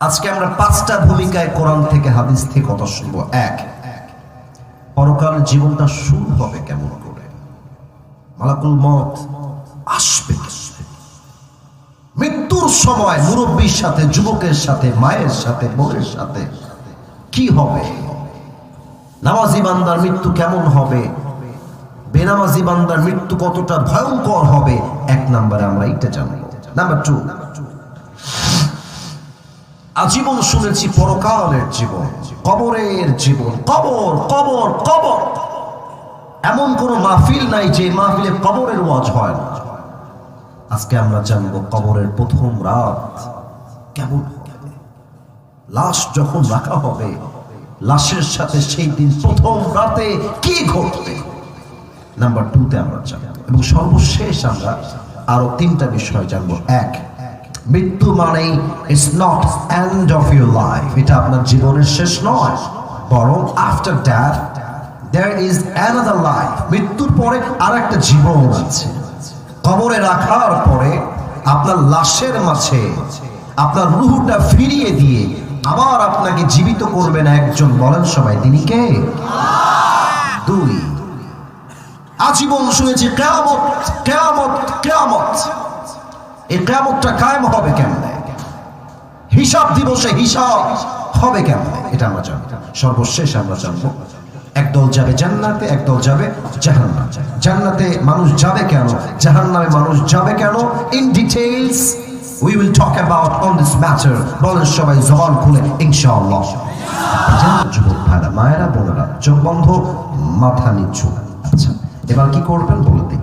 আজকে আমরা পাঁচটা ভূমিকায় কোরআন থেকে হাদিস থেকে কথা শুনব। এক, পরকাল জীবনটা শুরু হবে কেমন করে? মালাকুল মত আসবে মৃত্যুর সময় মুরব্বীর সাথে, যুবকের সাথে, মায়ের সাথে বোনের সাথে কি হবে? নামাজি বান্দার মৃত্যু কেমন হবে? বেনামাজি বান্দার মৃত্যু কতটা ভয়ঙ্কর হবে? এক নাম্বারে আমরা এটা জানব। নাম্বার টু আজীবন শুনেছি পরকালের জীবন, কবরের জীবন, কবর কবর কবর। এমন কোন মাহফিল নাই যে মাহফিলে কবরের ওয়াজ হয় না। আজকে আমরা জানব কবরের প্রথম রাত কেমন লাশ যখন রাখা হবে, লাশের সাথে সেই দিন প্রথম রাতে কি ঘটবে? নাম্বার টুতে আমরা জানব। এবং সর্বশেষ আমরা আরও তিনটা বিষয় জানব। এক মৃত্যু মানেই it's not end of your life এটা আপনার জীবনের শেষ নয়, বরং after that there is another life মৃত্যুর পরে আর একটা জীবন আছে। কবরে রাখার পরে আপনার লাশের মাঝে আপনার রুহুটা ফিরিয়ে দিয়ে আবার আপনাকে জীবিত করবেন একজন। বলেন সবাই, তিনি কে? দুই। আজীবন শুনেছি, কেয়ামত কেয়ামত কেয়ামত। এই কেয়ামতটা কায়েম হবে কেমন? হিসাব দিবসে হিসাব হবে কেমন? এটা আমরা জানব। সর্বশেষ আমরা জানব, একদল যাবে জান্নাতে, একদল যাবে জাহান্নাম। জান্নাতে মানুষ যাবে কেন? জাহান্নামে মানুষ যাবে কেন? In details we will talk about on this matter বলেন সবাই জবান খুলে, ইনশাআল্লাহ। যুবক ভাইরা, মায়েরা, বোনেরা, চোখ বন্ধ, মাথা নিচু। আচ্ছা এবার কি করবেন বলে দিই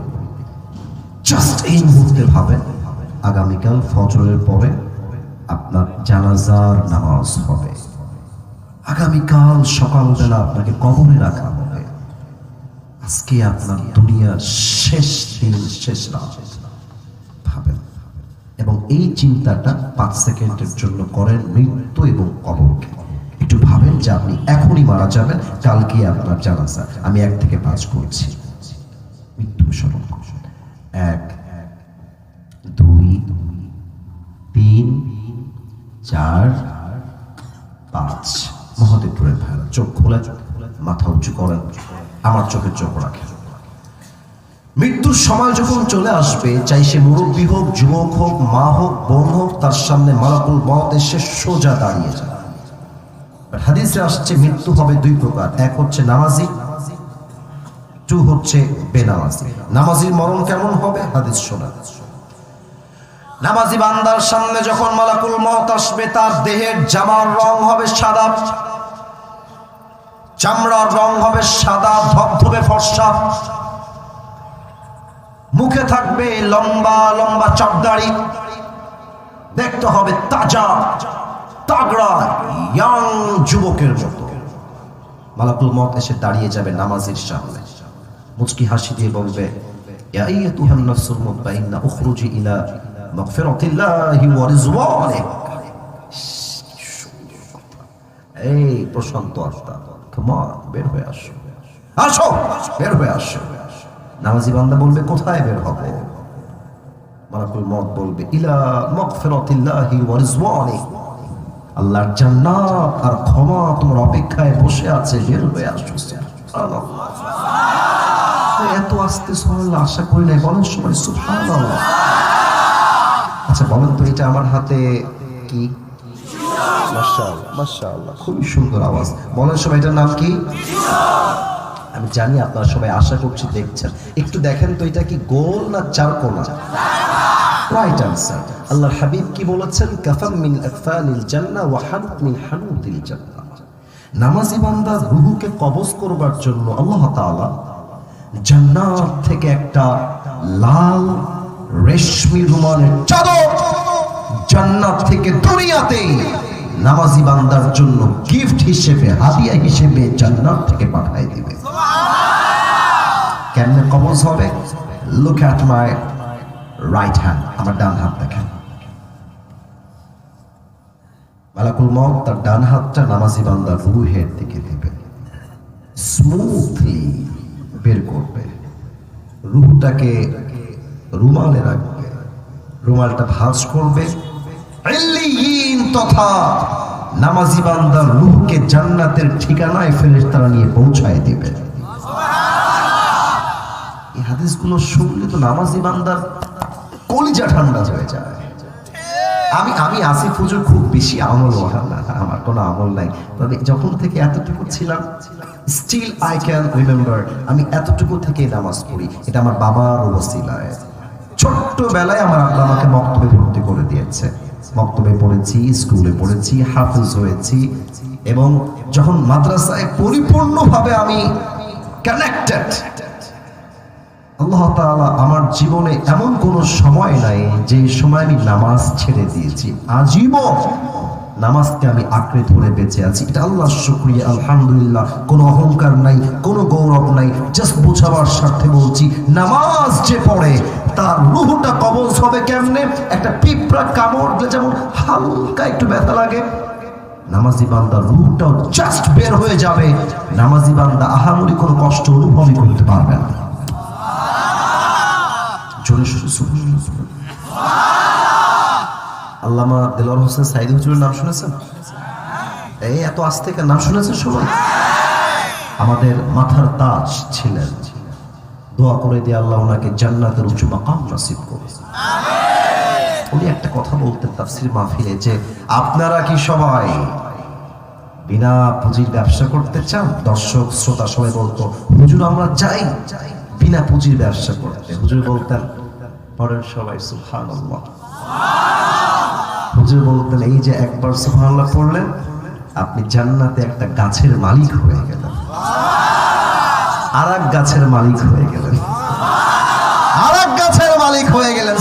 জাস্ট এই মুহূর্তে ভাবেন আগামীকাল ফজরের পরে আপনার জানাজার নামাজ হবে। আগামীকাল সকালবেলা আপনাকে কবরে রাখা হবে। আজকে আপনার দুনিয়ার শেষ দিন, শেষ রাত। ভাবেন। এবং এই চিন্তাটা পাঁচ সেকেন্ডের জন্য করেন মৃত্যু এবং কবরকে। একটু ভাবেন যে আপনি এখনই মারা যাবেন কালকে আপনার জানাজা। আমি এক থেকে পাঁচ করছি। মৃত্যু স্মরণ এক দুই, তিন, চার, পাঁচ। মহাদেবপুরের ভাইরা চোখ খোলা, মাথা উঁচু করেন। আমার চোখের চোখ রাখেন মৃত্যুর সময় যখন চলে আসবে, চাই সে মুরব্বী হোক, যুবক হোক, মা হোক, বোন হোক, তার সামনে মালাকুল মত এসে সোজা দাঁড়িয়ে But হাদিসে আসছে, মৃত্যু হবে দুই প্রকার। এক হচ্ছে নামাজি টু হচ্ছে বেনামাজি। নামাজির মরণ কেমন হবে? হাদিস শোনা নামাজি বান্দার সামনে যখন মালাকুল মত আসবে, তার দেহের জামার রং হবে সাদা। চামড়ার রং হবে সাদা, ধবধবে ফর্সা। মুখে থাকবে লম্বা লম্বা চপদাড়ি দেখতে হবে তাজা, তাগড়া, ইয়াং যুবকের মতো। মালাকুল মত এসে দাঁড়িয়ে যাবে নামাজির সামনে। মুচকি হাসি দিয়ে বলবে, ইয়া উখরুজি ইলা বলবে, কোথায় বের হবে? মত আল্লাহর জান্নাত আর ক্ষমা তোমার অপেক্ষায় বসে আছে, বের হয়ে আসো এত আস্তে সরল আশা করি নাই বলার সময় সুবহানাল্লাহ। আচ্ছা বলেন তো এটা আমার হাতে কি? খুবই সুন্দর আওয়াজ। বলেন সবাই এটার নাম কি? আমি জানি আপনারা সবাই আশা করছি দেখছেন। একটু দেখেন তো এটা কি গোল না চার কোনা রাইট আনসার আল্লাহর হাবিব কি বলেছেন? কাফাম মিন আকফালিল জান্নাহ ওয়া হানুত মিন হানুতিল জান্নাহ। নামাজি বান্দা রুহুকে কবজ করবার জন্য আল্লাহ তাআলা জান্নাত থেকে একটা লাল রেশমি রুমালের চাদর জান্নাত থেকে দুনিয়াতে নামাজি বান্দার জন্য গিফট হিসেবে, হাদিয়া হিসেবে জান্নাত থেকে পাঠাই দিবে। কেমনে কবজ হবে? Look at my right hand আমার ডান হাত দেখেন। মালাকুল মত তার ডান হাতটা নামাজি বান্দার রুহের দিকে দিবে। স্মুথলি বের করবে। রুহটাকে রুমালে রাখবে। রুমালটা ভাঁজ করবে। তথা নামাজি বান্দার রূহকে জান্নাতের ঠিকানায় ফেরেশতারা নিয়ে পৌঁছায় দিবে। এই হাদিসগুলো শুনলে তো নামাজি বান্দার কলিজা ঠান্ডা হয়ে যায়। আমি আমি আসিফ হুজুর খুব বেশি আমল না, আমার কোনো আমল নাই। তবে যখন থেকে এতটুকু ছিলাম স্টিল আই ক্যান রিমেম্বার আমি এতটুকু থেকে নামাজ পড়ি। এটা আমার বাবার অবস্থিলায় ছোট্টবেলায় আমার আল্লাহ আমাকে মক্তবে ভর্তি করে দিয়েছে। মক্তবে পড়েছি, স্কুলে পড়েছি, হাফিজ হয়েছি এবং যখন মাদ্রাসায় পরিপূর্ণভাবে আমি কানেক্টেড আল্লাহ তাআলা আমার জীবনে এমন কোনো সময় নাই যে সময় আমি নামাজ ছেড়ে দিয়েছি। আজীবন নামাজকে আমি আঁকড়ে ধরে বেঁচে আছি। এটা আল্লাহ শুক্রিয়া, আলহামদুলিল্লাহ। কোনো অহংকার নাই, কোনো গৌরব নাই। জাস্ট বোঝাবার স্বার্থে বলছি, নামাজ যে পড়ে, তার রুহটা কবজ হবে কেমনে? একটা পিঁপড়া কামড় যেমন হালকা একটু ব্যথা লাগে, নামাজি বান্দা রুহটাও জাস্ট বের হয়ে যাবে। নামাজি বান্দা আহামরি কোনো কষ্ট অনুভবই করতে পারবে না। জোরে বলুন। আল্লামা দেলোয়ার হোসেন সাইদি হুজুরের নাম শুনেছেন? এই এত আজ থেকে নাম শুনেছেন সবাই? আমাদের মাথার তাজ ছিলেন। দোয়া করে দিয়ে আল্লাহ ওনাকে জান্নাতের উঁচু মাকাম নসিব করে উনি একটা কথা বলতেন তাফসির মাহফিলে যে আপনারা কি সবাই বিনা পুঁজির ব্যবসা করতে চান? দর্শক শ্রোতা সবাই বলতো হুজুর আমরা চাই বিনা পুঁজির ব্যবসা করতে। হুজুর বলতেন পরের সবাই সুবহানাল্লাহ। হুজুর বলতেন, এই যে একবার সুবহানাল্লাহ পড়লেন আপনি জান্নাতে একটা গাছের মালিক হয়ে গেলেন। আর এক গাছের মালিক হয়ে গেলেন। আর এক গাছের মালিক হয়ে গেলেন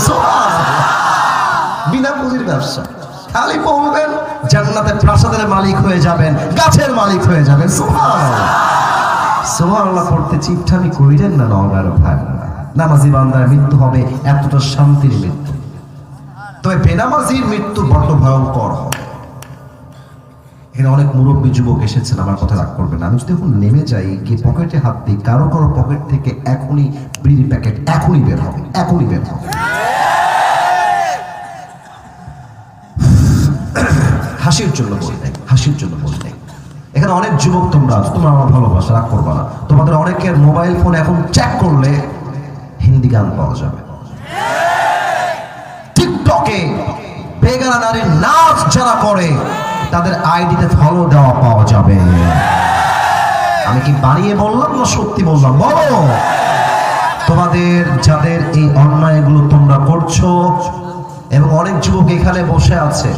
বিনা পুঁজির ব্যবসা। খালি পড়বেন জান্নাতে প্রাসাদের মালিক হয়ে যাবেন, গাছের মালিক হয়ে যাবেন, সুবহানাল্লাহ। পড়তে চিপঠামি কইলেন না নওগার ভাই? নামাজি বান্দার মৃত্যু হবে, এতটা শান্তির মৃত্যু। তবে বেনামাজির মৃত্যু বড্ড ভয়ঙ্কর। হবে এখানে অনেক মুরব্বী যুবক এসেছেন, আমার কথা রাগ করবেন আমি যদি এখন নেমে যাই, গিয়ে পকেটে হাত দিই, কারও কারও পকেট থেকে এখনই বিড়ি প্যাকেট এখনই বের হবে, এখনই বের হবে। হাসির জন্য বলি নাই, হাসির জন্য বলি নাই। এখানে অনেক যুবক তোমরা আছো, তোমরা আমার ভালোবাসা, রাগ করবা না। তোমাদের অনেকের মোবাইল ফোন এখন চেক করলে হিন্দি গান পাওয়া যাবে। টিকটকে বেগানা নারীর নাচ যারা করে তাদের আইডিতে ফলো দেওয়া পাওয়া যাবে। আমি কি বাড়িয়ে বললাম না সত্যি বললাম? বলো। তোমাদের, যাদের এই অন্যায়গুলো তোমরা করছ, এবং অনেক যুবক এখানে বসে আছে,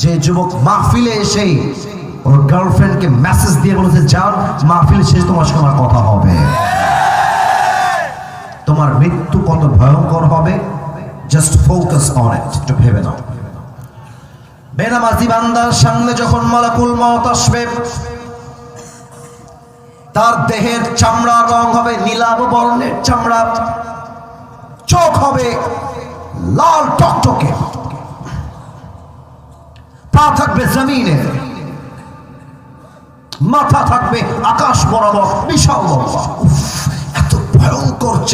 যে যুবক মাহফিলে এসেই ওর গার্লফ্রেন্ডকে মেসেজ দিয়ে বলেছে যান মাহফিলে শেষ তোমার সঙ্গে কথা হবে। তোমার মৃত্যু কত ভয়ঙ্কর হবে? জাস্ট ফোকাস অন ইট একটু ভেবে নাও। বেনামাজি বান্দার সামনে যখন মালাকুল মত আসবে, তার দেহের চামড়া রং হবে নীলাভ বর্ণের চামড়া, চোখ হবে লাল টকটকে। পা থাকবে জমিনে, মাথা থাকবে আকাশ বরাবর বিশাল লম্বা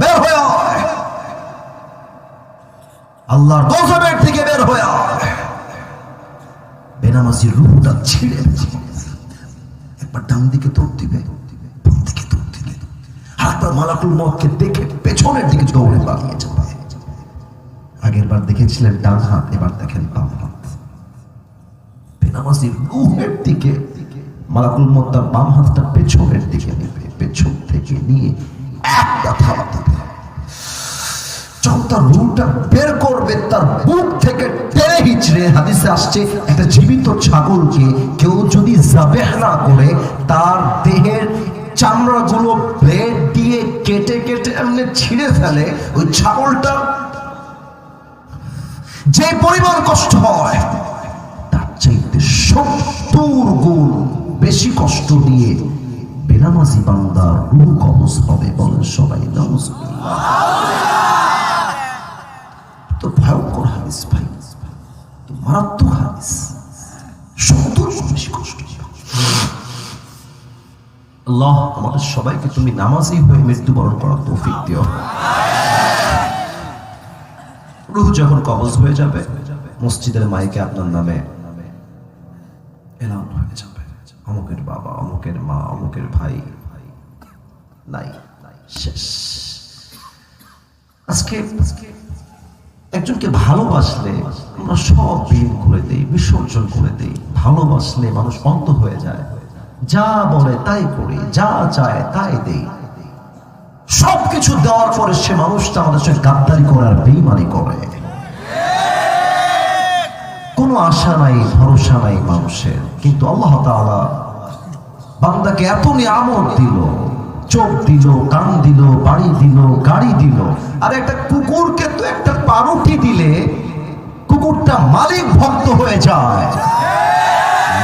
বের হয়ে আল্লাহর গজবের থেকে বের হয়ে বেনামাজি রূহটা ছিঁড়ে একবার ডান দিকে দৌড় দিবে মালাকুল মতকে দেখে পেছনের দিকে দৌড়ে পালিয়ে যাবে। আগের বার দেখেছিলেন ডান হাত, এবার দেখেন মালাকুল মত বাম হাতটা পেছনের দিকে নেবে, পেছন থেকে নিয়ে একটা থাবা দেবে তার রুটা বের করবে, তার বুক থেকে টেনে হিচড়ে হাদিসে আসছে, একটা জীবিত ছাগলকে কেউ যদি করে, তার দেহের ব্লেড দিয়ে কেটে কেটে এমনি ছিঁড়ে ফেলে, ওই ছাগলটা যে পরিমাণ কষ্ট হয়, তার চাইতে সত্তর গুণ বেশি কষ্ট দিয়ে বেনামাজি বান্দার রুহ কবজ হবে বলেন সবাই নাউজুবিল্লাহ তো ভয়ঙ্কর হাদিস ভাই, তো মারাত্মক হাদিস। সত্তর বেশি কষ্ট আল্লাহ আমাদের সবাইকে তুমি নামাজি হয়ে মৃত্যুবরণ করার তৌফিক দিও। রুহ যখন কবজ হয়ে যাবে, মসজিদের মাইকে আপনার নামে এলান হয়ে যাবে। অমুকের বাবা, অমুকের মা, অমুকের ভাই, নাই, শেষ। আজকে একজনকে ভালোবাসলে আমরা সব বিলীন করে দেই, বিসর্জন করে দেই। ভালোবাসলে মানুষ অন্ত হয়ে যায়। যা বলে তাই করি, যা চায় তাই দেই। সবকিছু দেওয়ার পরে সে মানুষটা আমাদের সঙ্গে গাদ্দারি করার বেইমানি করে। কোনো আশা নাই, ভরসা নাই মানুষের। কিন্তু আল্লাহ তাআলা বান্দাকে এত নিয়ামত দিল, চোখ দিল, কান দিল, বাড়ি দিল, গাড়ি দিল। আর একটা কুকুরকে তো একটা পারুটি দিলে কুকুরটা মালিক ভক্ত হয়ে যায়।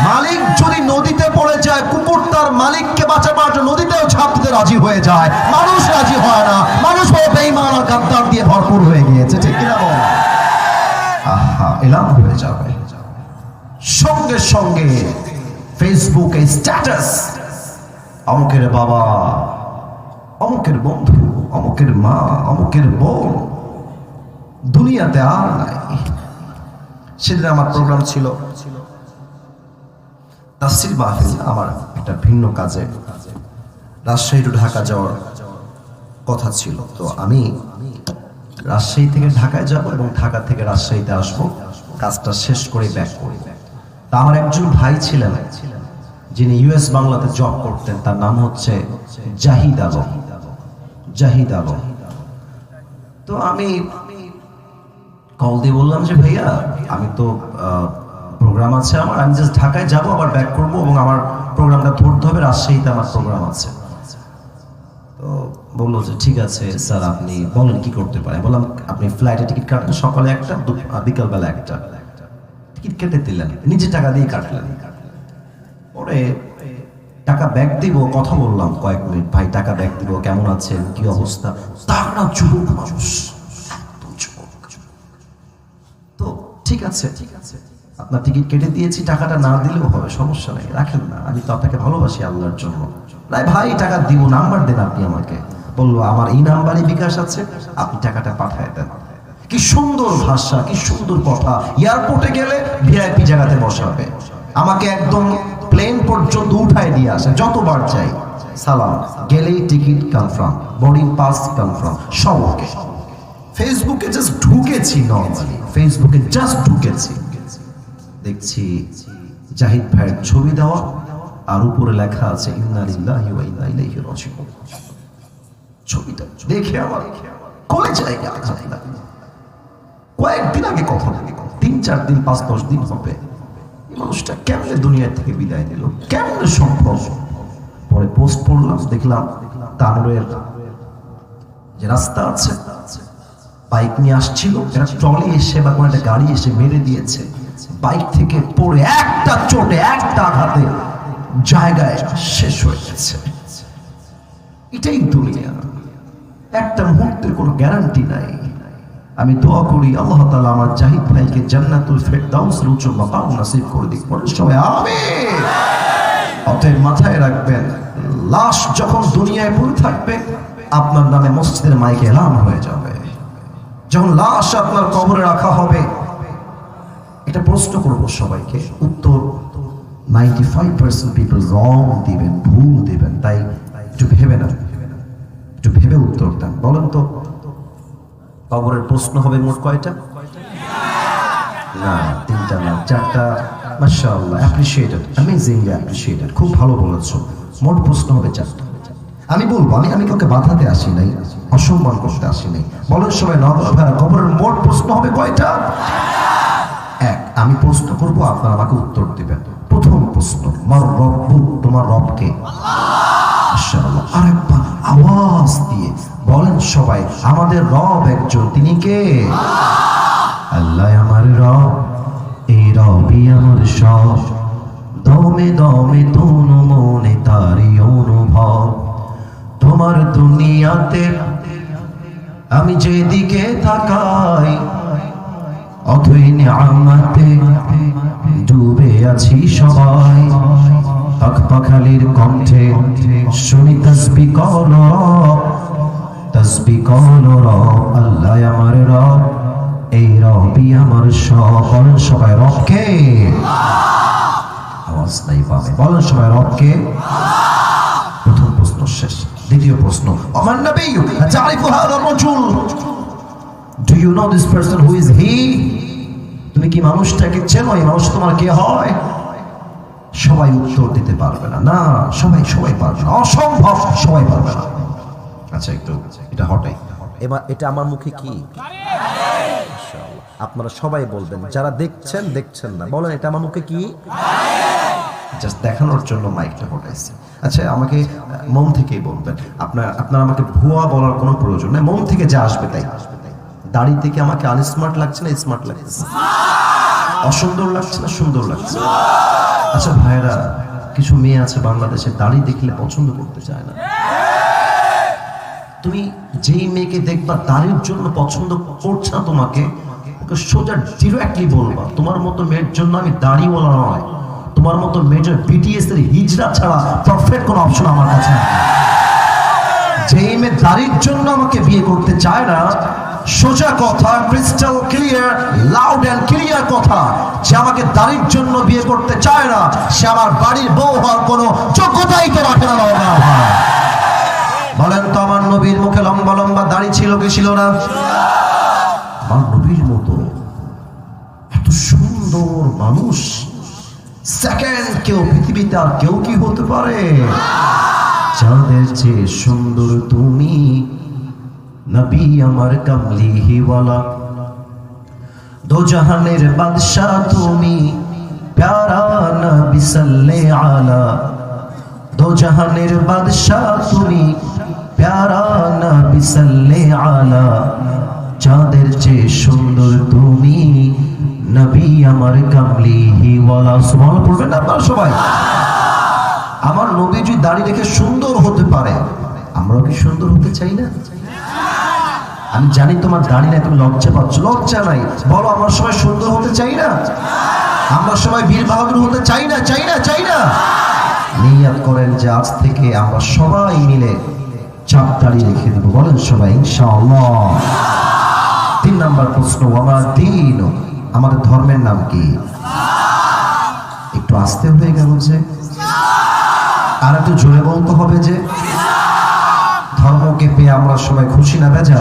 মালিক যদি নদীতে পড়ে যায়, কুকুর তার মালিককে বাঁচাবার জন্য নদীতেও ঝাঁপ দিতে রাজি হয়ে যায়। মানুষ রাজি হয় না। মানুষ হয়ে বেইমান আর গাদ্দার দিয়ে ভরপুর হয়ে গিয়েছে, ঠিক কিনা বল? আহা এলাম হয়ে যাবে। সঙ্গে সঙ্গে ফেসবুকে স্ট্যাটাস অমুকের বাবা, অমুকের বন্ধু, অমুকের মা, অমুকের বোন, দুনিয়াতে আর নাই। সেদিন আমার প্রোগ্রাম ছিল। তাসির মাহফিল আমার একটা ভিন্ন কাজে। রাজশাহী টু ঢাকা যাওয়ার কথা ছিল। তো আমি রাজশাহী থেকে ঢাকায় যাব এবং ঢাকা থেকে রাজশাহীতে আসব। কাজটা শেষ করে ব্যাক করি তা আমার একজন ভাই ছিলেন যিনি ইউএস বাংলাতে জব করতেন। তার নাম হচ্ছে জাহিদ আলম জাহিদ আলম তো আমি কল দিয়ে বললাম যে, ভাইয়া, আমি তো প্রোগ্রাম আছে আমার। আমি জাস্ট ঢাকায় যাব, আবার ব্যাক করব এবং আমার প্রোগ্রামটা ধরতে হবে। রাজশাহীতে আমার প্রোগ্রাম আছে। তো বলল যে, ঠিক আছে, স্যার, আপনি বলেন কি করতে পারেন? বললাম, আপনি ফ্লাইটে টিকিট কাটলেন সকালে একটা বিকালবেলা একটা। কেটে দিলেন? নিজে টাকা দিয়ে কাটলেন। পরে টাকা ব্যাক দিব, কথা বললাম কয়েক মিনিট, ভাই, টাকা ব্যাক দিব, কেমন আছেন? কি অবস্থা? তারা যুবক মানুষ। তো ঠিক আছে ঠিক আছে। আপনার টিকিট কেটে দিয়েছি, টাকাটা না দিলেও হবে, সমস্যা নেই, রাখেন না। আমি তো আপনাকে ভালোবাসি আল্লাহর জন্য। নাই ভাই, টাকা দিব, নাম্বার দেন আপনি আমাকে। বলল, আমার এই নাম্বারে বিকাশ আছে, আপনি টাকাটা পাঠায় দেন। কি সুন্দর ভাষা, কি সুন্দর কথা। এয়ারপোর্টে গেলে ভিআইপি জায়গাতে বসাবে। আমাকে একদম প্লেন পর্যন্ত উঠায় দিয়ে আসে, যতবার চাই। সালাম, গেলেই ticket confirm boarding pass confirm সব ওকে। ফেসবুকে জাস্ট ঢুকেছি নর্মালি ফেসবুকে জাস্ট ঢুকেছি। দেখছি জাহিদ ভাইয়ের ছবি দেওয়া, আর উপরে লেখা আছে, ইন্না লিল্লাহি ওয়া ইন্না ইলাইহি রাজিউন। ছবিটা দেখে আমার কলে জায়গা কয়েকদিন আগে কথা। তিন, চার দিন, পাঁচ, দশ দিন হবে। মানুষটা কেমনে দুনিয়া থেকে বিদায় নিল? কেমনে সম্ভব? পরে পোস্ট পড়লাম, দেখলাম তানোরের যে রাস্তা আছে বাইক নিয়ে আসছিল। একটা ট্রলি এসে বা কোনো একটা গাড়ি এসে মেরে দিয়েছে। বাইক থেকে পড়ে একটা চোটে, একটা আঘাতে জায়গায় শেষ হয়ে গেছে। এটাই দুনিয়া। একটা মুহূর্তের কোনো গ্যারান্টি নাই। আমি দোয়া করি, আল্লাহ তাআলা আমার জাহিদ ভাইকে জান্নাতুল ফেরদাউসের উচ্চ মাকাম নসিব করে দিক। বলে সবাই, আমিন। অতএব মাথায় রাখবেন, লাশ যখন দুনিয়ায় পড়ে থাকবে, আপনার নামে মসজিদের মাইকে এলাম হয়ে যাবে। যখন লাশ আপনার কবরে রাখা হবে, এটা প্রশ্ন করব সবাইকে, উত্তর ninety five percent people wrong দিবেন, ভুল দিবেন, তাই একটু ভেবে না একটু ভেবে উত্তর দেন। বলেন তো কবরের প্রশ্ন হবে মোট কয়টা? না, তিনটা না, চারটা। মাশাআল্লাহ অ্যাপ্রিশিয়েটেড অ্যামেজিংলি অ্যাপ্রিশিয়েটেড খুব ভালো বলেছ। মোট প্রশ্ন হবে চারটা। আমি বলব, আমি আমি কাউকে বাধাতে আসি নাই, অসম্মান করতে আসি নাই। বলেন সবাই নগর কবরের মোট প্রশ্ন হবে কয়টা? এক, আমি প্রশ্ন করব, আপনারা আমাকে উত্তর দিবেন। প্রথম প্রশ্ন, মার রব্বু তোমার রবকে? আওয়াজ দিয়ে বলেন সবাই, আমাদের রব একজন, তিনি কে? আল্লাহ আমার রব, এই রবই আমার সব। দমে দমে তনু মনে তারি অনুভব, তোমার দুনিয়াতে আমি যেদিকে তাকাই, অথই নিয়ামতে ডুবে আছি সবাই। পাখ পাখালির কণ্ঠে শুনি তসবি কল তসবি কল আল্লাহ আমার রব, এই রবি আমার বলেন সবাই রবকে। আওয়াজ নাই পাবে বলেন সবাই রবকে। প্রথম প্রশ্ন শেষ। দ্বিতীয় প্রশ্ন আমার নবী তারিফু হাদা রাজুল? Do you know this person who is he তুমি কি মানুষটাকে চেনো? এই মানুষ তোমার কে হয়? সবাই উত্তর দিতে পারবে না। না সবাই সবাই পারবে না। অসম্ভব সবাই পারবে না। আচ্ছা একটু এটা হটাই। এবার এটা আমার মুখে কি? আপনারা সবাই বলবেন যারা দেখছেন দেখছেন না। বলেন এটা আমার মুখে কি? জাস্ট দেখানোর জন্য মাইকটা হটাইছে। আচ্ছা আমাকে মন থেকেই বলবেন আপনার আপনার আমাকে ভুয়া বলার কোনো প্রয়োজন নেই। মন থেকে যা আসবে তাই। দাড়ি থেকে আমাকে আনস্মার্ট লাগছে না স্মার্ট লাগছে অসুন্দর লাগছে না সুন্দর লাগছে আচ্ছা ভাইরা কিছু মেয়ে আছে বাংলাদেশে, দাড়ি দেখলে পছন্দ করতে চায় না। তুমি যেই মেয়েকে দেখবা, দাড়ির জন্য পছন্দ করছে না তোমাকে সোজা ডিরেক্টলি বলবা, তোমার মতো মেয়ের জন্য আমি দাড়িওয়ালা নয়। তোমার মতো মেয়ের বিটিএস এর হিজড়া ছাড়া পারফেক্ট কোনো অপশন আমার কাছে যেই মেয়ে দাড়ির জন্য আমাকে বিয়ে করতে চায় না সোজা কথা crystal clear loud and clear কথা। যে আমাকে দাড়ির জন্য বিয়ে করতে চায় না। সে আমার বাড়ির বউ হওয়ার কোনো যোগ্যতাই তো রাখে না বলেন তো, আমার নবীর মুখে লম্বা লম্বা দাড়ি ছিল কি ছিল না? আমার নবীর মতো এত সুন্দর মানুষ সেকেন্ড কেউ পৃথিবীতে আর কেউ কি হতে পারে? চাঁদের চেয়ে সুন্দর তুমি নবী আমার কামলি হিওয়ালা দো জাহানের বাদশাহ তুমি, প্যারা নবী সাল্লে আলা। দো জাহানের বাদশাহ তুমি, প্যারা নবী সাল্লে আলা। চাঁদের চেয়ে সুন্দর তুমি, নবী আমার কামলি হিওয়ালা সুবহানাল্লাহ, পড়বেন আপনারা সবাই? আমার নবী যদি দাড়ি রেখে সুন্দর হতে পারে, আমরাও কি সুন্দর হতে চাই না? আমি জানি তোমার দাড়ি নাই তুমি লজ্জা পাচ্ছ। লজ্জা নাই। বলো, আমার সবাই সুন্দর হতে চাই না? আমরা সবাই বীর বাহাদুর হতে চাই না? চাই না? চাই না? নিয়াত করেন যে আজ থেকে আমরা সবাই মিলে চাপ দাড়ি রেখে দেবো। বলেন সবাই, ইনশাআল্লাহ। তিন নাম্বার প্রশ্ন আমার দিন আমাদের ধর্মের নাম কি? একটু আস্তে হয়ে গেল যে। আর একটু জোরে বলতে হবে যে। ধর্মকে পেয়ে আমরা সবাই খুশি না বেজা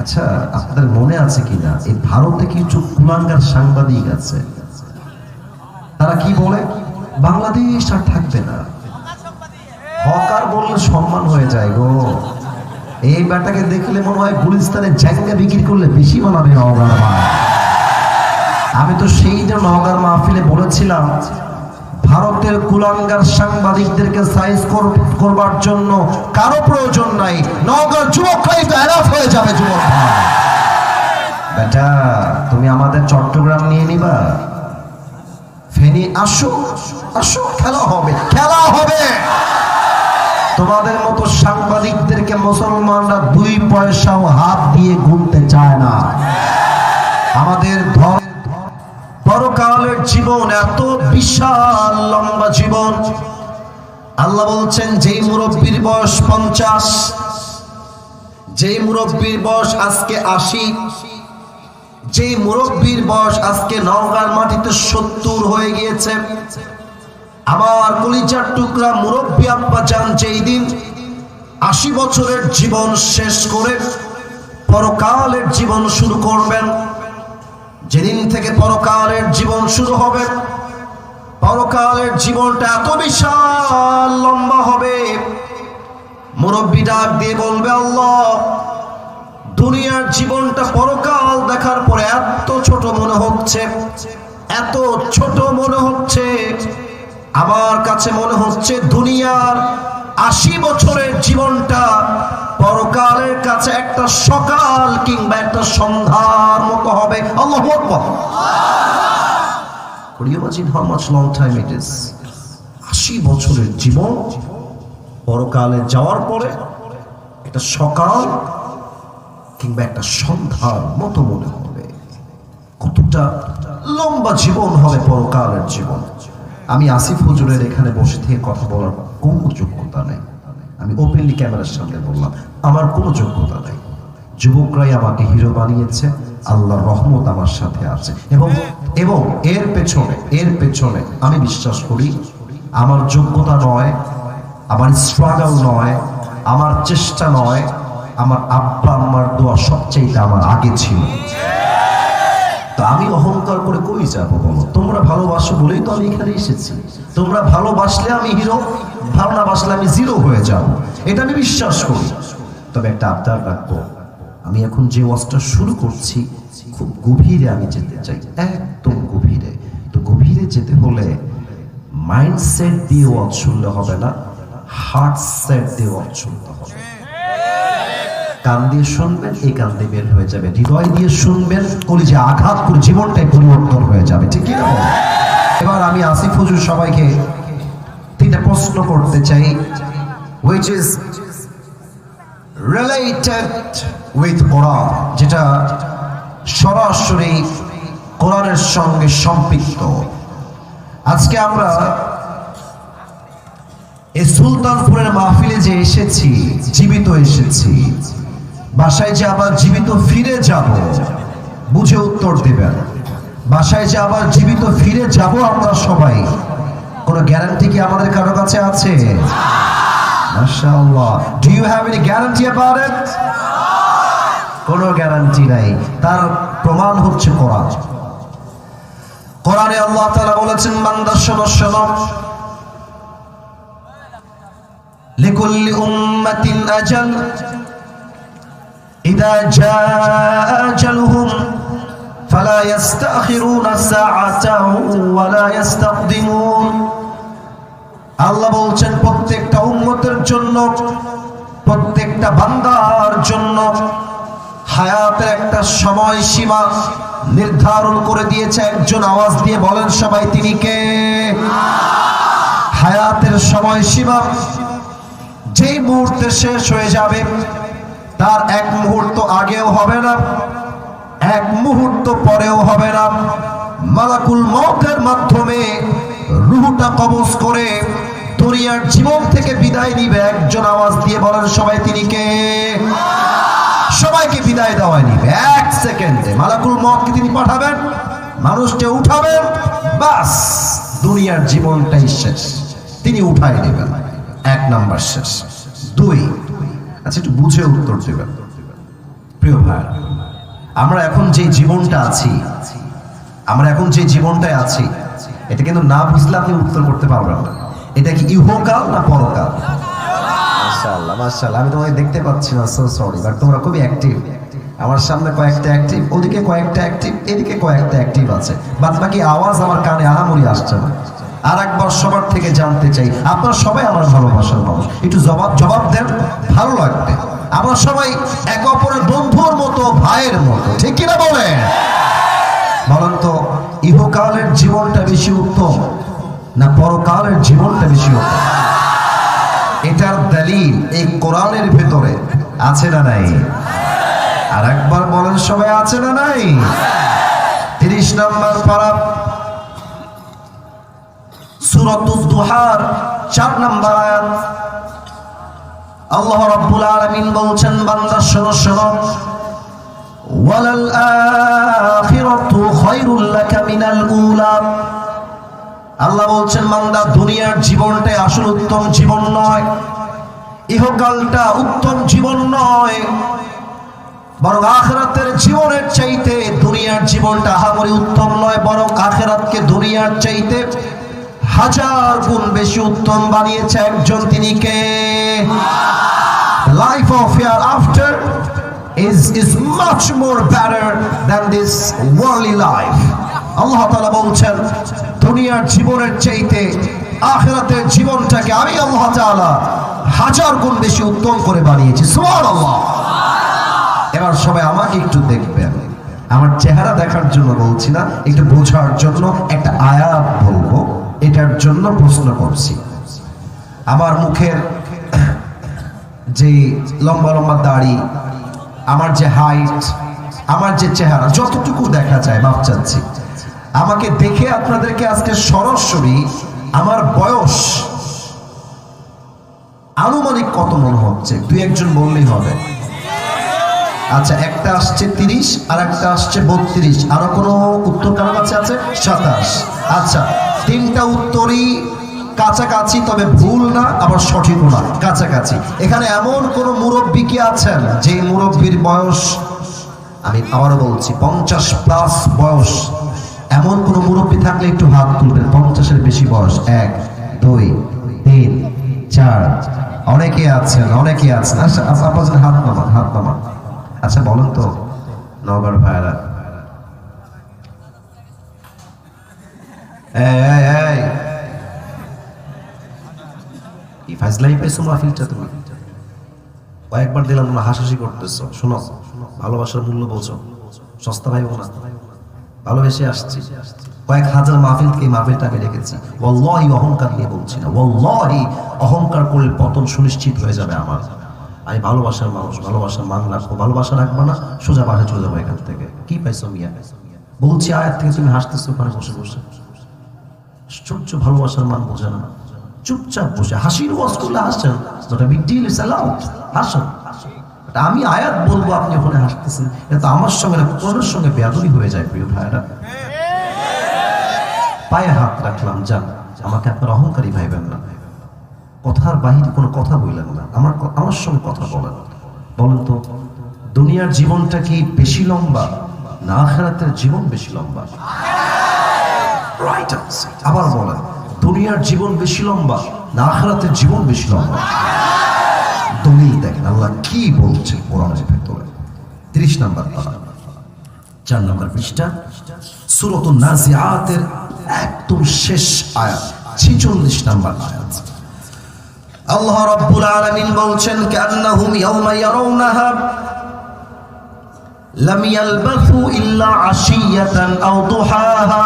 আচ্ছা আপনাদের মনে আছে কিনা? এই ভারতে কিছু কুলাঙ্গার সাংবাদিক আছে। তারা কি বলে? বাংলাদেশ আর থাকবে না। হকার বললে সম্মান হয়ে যায় গো। এই ব্যাটাকে দেখলে মনে হয় গুলিস্তানে জায়গা বিক্রি করলে বেশি বানাবে নওগাঁর মা আমি তো সেই যে নওগাঁর মাহফিলে বলেছিলাম ভারতের কুলাঙ্গার সাংবাদিকদেরকে সাইজ করবার জন্য কারও প্রয়োজন নাই। নওগাঁর যুবকরাই তো হয়ে যাবে, যুবক বেটা, তুমি আমাদের চট্টগ্রাম নিয়ে নিবা। ফেনি আসো আসো, খেলা হবে খেলা হবে। তোমাদের মতো সাংবাদিকদেরকে মুসলমানরা দুই পয়সাও হাত দিয়ে গুনতে চায় না। আমাদের ধর্ম জীবন, এত বিশাল লম্বা জীবন। আল্লাহ বলছেন, যেই মুরব্বীর বয়স পঞ্চাশ, যেই মুরব্বীর বয়স আজকে আশি যে মুরব্বীর বয়স আজকে নওগাঁর মাটিতে সত্তর হয়ে গিয়েছে, আমার কলিচার টুকরা মুরব্বী আব্বা চান যেই দিন আশি বছরের জীবন শেষ করে পরকালের জীবন শুরু করবেন। যেদিন থেকে পরকালের জীবন শুরু হবে, পরকালের জীবনটা এত বিশাল লম্বা হবে। মুরব্বী ডাক দিয়ে বলবে, আল্লাহ, দুনিয়ার জীবনটা পরকাল দেখার পরে এত ছোট মনে হচ্ছে, এত ছোট মনে হচ্ছে। আমার কাছে মনে হচ্ছে দুনিয়ার আশি বছরের জীবনটা পরকালের কাছে একটা সকাল কিংবা একটা সন্ধ্যার মতো হবে? আশি বছরের জীবন পরকালে যাওয়ার পরে একটা সকাল কিংবা একটা সন্ধ্যার মতো মনে হবে। কতটা লম্বা জীবন হবে পরকালের জীবন? আমি আসিফ হুজুরের এখানে বসে থেকে কথা বলার কোনো যোগ্যতা নেই। আমি ওপেনলি ক্যামেরার সামনে বললাম, আমার কোনো যোগ্যতা নেই। যুবকরাই আমাকে হিরো বানিয়েছে, আল্লাহর রহমত আমার সাথে আছে। এবং এবং এর পেছনে এর পেছনে আমি বিশ্বাস করি, আমার যোগ্যতা নয়, আমার স্ট্রাগল নয়, আমার চেষ্টা নয়, আমার আব্বা আম্মার দোয়া সবচেয়ে আমার আগে ছিল। তো আমি অহংকার করে কই যাব তোমরা ভালোবাসো বলেই তো আমি এখানে এসেছি। তোমরা ভালোবাসলে আমি হিরো, ভালো না বাসলে আমি জিরো হয়ে যাব। এটা আমি বিশ্বাস করি। তবে একটা আবদার রাখব। আমি এখন যে ওয়াজটা শুরু করছি, খুব গভীরে আমি যেতে চাই, একদম গভীরে। তো গভীরে যেতে হলে মাইন্ডসেট দিয়ে ওয়াজ শুনলে হবে না হার্ট সেট দিয়ে ওয়াজ শুনতে হবে। কান দিয়ে শুনবেন, এই কান দিয়ে বের হয়ে যাবে হৃদয় দিয়ে শুনবেন, কলিজে আঘাত করে জীবনটাই পরিবর্তন হয়ে যাবে, ঠিক এবার আমি আসিফ হুজুর সবাইকে তিনটা প্রশ্ন করতে চাই with কোরআন যেটা সরাসরি কোরআনের সঙ্গে সম্পৃক্ত। আজকে আমরা এই সুলতানপুরের মাহফিলে যে এসেছি, জীবিত এসেছি বাসায় যে আবার জীবিত ফিরে যাব, বুঝে উত্তর দিবেন। বাসায় যে আবার জীবিত ফিরে যাব আমরা সবাই। কোনো গ্যারান্টি কি আমাদের কারও কাছে আছে? মাশাআল্লাহ। Do you have any guarantee about it কোনো গ্যারান্টি নাই। তার প্রমাণ হচ্ছে কোরআন। কোরআনে আল্লাহ তাআলা বলেছেন মান্দার শোনো শোনো। লিকুল্লি উম্মাতিন আজাল إذا جاء أجلهم فلا يستأخرون ساعة ولا يستقدمون আল্লাহ বলছেন প্রত্যেকটা উম্মতের জন্য প্রত্যেকটা বান্দার জন্য হায়াতের একটা সময় সীমা নির্ধারণ করে দিয়েছে একজন আওয়াজ দিয়ে বলেন সবাই তিনি কে হায়াতের সময় সীমা যেই মুহূর্তে শেষ হয়ে যাবে তার এক মুহূর্ত আগেও হবে না, এক মুহূর্ত পরেও হবে না। মালাকুল মতের মাধ্যমে রুহুটা কবজ করে দুনিয়ার জীবন থেকে বিদায় নিবে। একজন আওয়াজ দিয়ে বলেন, সবাই তিনি কে? সবাইকে বিদায় দেওয়া নিবে। এক সেকেন্ডে মালাকুল মতকে তিনি পাঠাবেন, মানুষকে উঠাবেন, বাস, দুনিয়ার জীবনটাই শেষ। তিনি উঠাই নেবেন। এক নাম্বার শেষ। দুই আচ্ছা একটু বুঝে উত্তর দেবেন। প্রিয় ভাই আমরা এখন যে জীবনটা আছি, আমরা এখন যে জীবনটায় আছি, এটা কিন্তু না বুঝলে আপনি উত্তর করতে পারবেন না। এটা কি ইহকাল না পরকাল? মাশাআল্লাহ মাশাআল্লাহ, আমি তোমাকে দেখতে পাচ্ছি না সো সরি বাট তোমরা খুবই অ্যাক্টিভ আমার সামনে কয়েকটা অ্যাক্টিভ ওদিকে কয়েকটা অ্যাক্টিভ এদিকে কয়েকটা অ্যাক্টিভ আছে। বাদ বাকি আওয়াজ আমার কানে আহামরি আসছে না। আর একবার সবার থেকে জানতে চাই, আপনারা সবাই আমার ভালোবাসার মানুষ। একটু জবাব জবাব দেন, ভালো লাগবে। আমরা সবাই এক অপরের বন্ধুর মতো, ভাইয়ের মতো, ঠিক কিনা বলেন? বলেন তো, ইহকালের জীবনটা বেশি উত্তম না পরকালের জীবনটা বেশি উত্তম? এটার দলিল এই কোরআনের ভেতরে আছে না নাই? আর একবার বলেন, সবাই আছে না নাই? তিরিশ নম্বর পারা সুরতুল দুহার, চার নম্বর আয়াত। আল্লাহ রাব্বুল আলামিন বলছেন, বান্দা, শোনো শোনো। ওয়ালাল আখিরাতু খায়রুল লাকা মিনাল উলা। আল্লাহ বলছেন, বান্দা, দুনিয়ার জীবনটাই আসল উত্তম জীবন নয়। ইহকালটা উত্তম জীবন নয়। বরং আখেরাতের জীবনের চাইতে দুনিয়ার জীবনটা আহামরি উত্তম নয়। বরং আখেরাতকে দুনিয়ার চাইতে হাজার গুণ বেশি উত্তম বানিয়েছে একজন তিনি কে? Life of hereafter is is much more better than this worldly life. আল্লাহ তাআলা বলছেন, দুনিয়ার জীবনের চাইতে আখিরাতের জীবনটাকে আমি আল্লাহ তাআলা হাজার গুণ বেশি উত্তম করে বানিয়েছি। সুবহানাল্লাহ। এবার সবাই আমাকে একটু দেখবেন। আমার চেহারা দেখার জন্য বলছি না, একটু বোঝার জন্য একটা আয়াত বলব। এটার জন্য প্রশ্ন করছি। আমার মুখের যে লম্বা লম্বা দাড়ি, আমার যে হাইট আমার যে চেহারা, যতটুকু দেখা যায়, মাপ চাচ্ছি। আমাকে দেখে আপনাদেরকে আজকে সরাসরি আমার বয়স আনুমানিক কত মনে হচ্ছে? দুই একজন বললেই হবে। আচ্ছা একটা আসছে তিরিশ, আর একটা আসছে বত্রিশ। আরও কোনো উত্তর কারও কাছে আছে? সাতাশ। আচ্ছা তিনটা উত্তরই কাছাকাছি, তবে ভুল না, আবার সঠিকও না, কাছাকাছি। এখানে এমন কোন মুরব্বী কি আছেন যে মুরব্বীর বয়স, আমি আবারও বলছি, পঞ্চাশ প্লাস বয়স। এমন কোন মুরব্বী থাকলে একটু হাত তুলবেন, পঞ্চাশের বেশি বয়স। এক, দুই, তিন, চার। অনেকে আছেন অনেকে আছেন। আচ্ছা আপ- আপনাদের হাত নামান হাত নামান। আচ্ছা বলেন তো নগর ভাইরা হাসাহাসি করতেছো। শোনো, ভালোবাসার মূল্য সস্তা আসছি। কয়েক হাজার অহংকার নিয়ে অহংকার করলে পতন সুনিশ্চিত হয়ে যাবে আমার। আমি ভালোবাসার মানুষ, ভালোবাসার মান রাখব ভালোবাসা রাখব না, সোজা বাসা চলে যাব এখান থেকে। কি পাইছো মিয়া? বলছি আয়াত থেকে তুমি হাসতেছো, ওখানে বসে বসে। আশ্চর্য ভালোবাসার মান বোঝে না। চুপচাপ বসে, হাসির ওয়াজ করলে হাসছেন। হাসেন। আমি আয়াত বলব, আপনি ওখানে হাসতেছেন। এটা আমার সঙ্গে না কোরআনের সঙ্গে বেয়াদবি হয়ে যায়, প্রিয় ভাইরা পায়ে হাত রাখলাম, যান। আমাকে আপনার অহংকারী ভাইবেন না। কথার বাহিরে কোনো কথা বললেন না। আমার আমার সঙ্গে কথা বলেন। বলেন তো, দুনিয়ার জীবনটা কি বেশি লম্বা না আখেরাতের জীবন বেশি লম্বা? রাইট আবার বলেন, দুনিয়ার জীবন বেশি লম্বা না আখেরাতের জীবন বেশি লম্বা? দলিল দেখেন, আল্লাহ কি বলছে কোরআনের ভেতরে। তিরিশ নাম্বার পারা চার নাম্বার পৃষ্ঠা। সুরত নাজিয়াতের একদম শেষ আয়াত, ছিচল্লিশ নাম্বার আয়াত। আল্লাহ রাব্বুল আলামিন বলছেন কান্নাহুম ইয়াওমা ইয়ারাউনাহা লাম ইয়ালবাথু ইল্লা আশিয়াতান আও দুহাহা